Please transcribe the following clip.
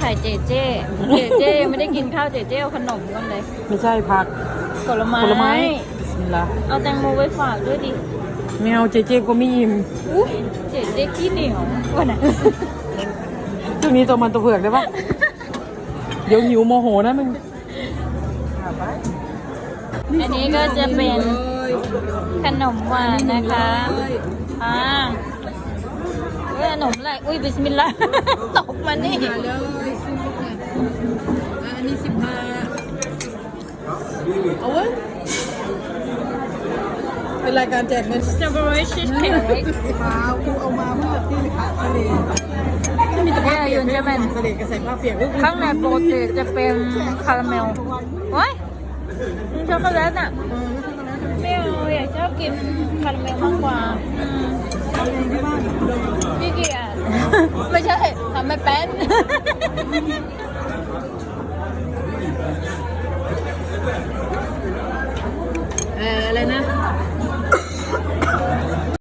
เจ เจเจยังไม่ได้กินข้าวเจเจเอาขนมกันเลยไม่ใช่ผักผลไม้ผลไม้บิสมิลลาห์เอาแตงโมไว้ฝากด้วยดิไม่เอาเจเจก็ไม่อิ่มอุ้ยเจเจขี้เหนียววันไหนช่วงนี้ตัวมันตัวเผือกได้ปะเดี๋ยวหิวโมโหนะมึงอันนี้ก็จะเป็นขนมหวานนะคะอ่า เฮ้ยขนมอะไร อุ้ยบิสมิลลาห์ ตกมานี่เลยซื้อเนี่ยอันนี้สิบห้าเอาเว้ยเป็นรายการแจกเงินสตรอเบอรี่ชีสเค้กมากูเอามาเมื่อที่ขาทะเลมีแต่อายุนจะเป็นทะเลกระแสผ้าเปียกข้างในปกติจะเป็นคาราเมลว้ายมันช็อกโกแลตอะ ไม่เอาอยากชอบกินคาราเมลมากกว่าอืมพี่เกียจ ไม่ใช่ทำไม่เป็นเอออะไรนะ